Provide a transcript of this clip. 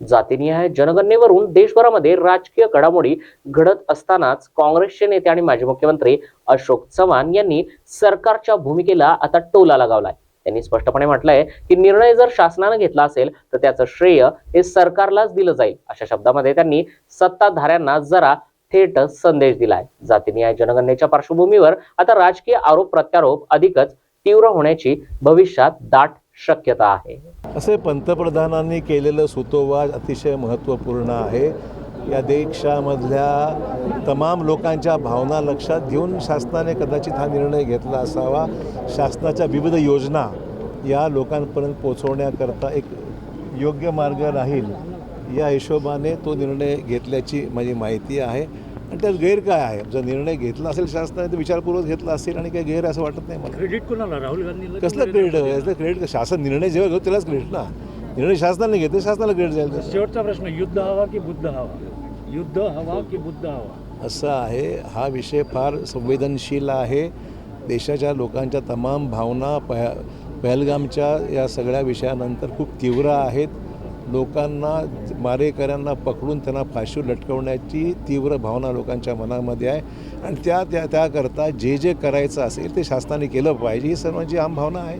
जातीनिहाय जनगणनेवरून देशभरामध्ये राजकीय घडामोडी घडत असतानाच काँग्रेसचे नेते आणि माजी मुख्यमंत्री अशोक चव्हाण यांनी सरकारच्या भूमिकेला आता टोला लगावलाय. त्यांनी स्पष्टपणे म्हटलंय की निर्णय जर शासनानं घेतला असेल तर त्याचं श्रेय हे सरकारलाच दिलं जाईल. अशा शब्दामध्ये त्यांनी सत्ताधाऱ्यांना जरा थेट संदेश दिलाय. जातीनिहाय जनगणनेच्या पार्श्वभूमीवर आता राजकीय आरोप प्रत्यारोप अधिकच तीव्र होण्याची भविष्यात दाट शक्यता आहे. असे पंतप्रधानांनी केलेलं सुतोवाच अतिशय महत्त्वपूर्ण आहे. या देशामधल्या तमाम लोकांच्या भावना लक्षात घेऊन शासनाने कदाचित हा निर्णय घेतला असावा. शासनाच्या विविध योजना या लोकांपर्यंत पोचवण्याकरता एक योग्य मार्ग राहील या हिशोबाने तो निर्णय घेतल्याची माझी माहिती आहे. आणि त्यात गैर काय आहे? जर निर्णय घेतला असेल शासनाने तर विचारपूर्वक घेतला असेल आणि काही गैर असं वाटत नाही मला. क्रेडिट कोणाला? राहुल गांधीला कसलं क्रेडिट याचं क्रेडिट शासन निर्णय जेव्हा घेऊ त्यालाच क्रेडिट ना. निर्णय शासनाने घेते शासनाला क्रेडिट जाईल शेवटचा प्रश्न युद्ध हवा की बुद्ध हवा? युद्ध हवा की बुद्ध हवा? असं आहे. हा विषय फार संवेदनशील आहे. देशाच्या लोकांच्या तमाम भावना पह पहलगामच्या या सगळ्या विषयानंतर खूप तीव्र आहेत. लोकांना मारेकऱ्यांना पकडून त्यांना फाशी लटकवण्याची तीव्र भावना लोकांच्या मनामध्ये आहे. आणि त्या त्या त्याकरता जे जे करायचं असेल ते शासनाने केलं पाहिजे ही सर्वांची आम भावना आहे.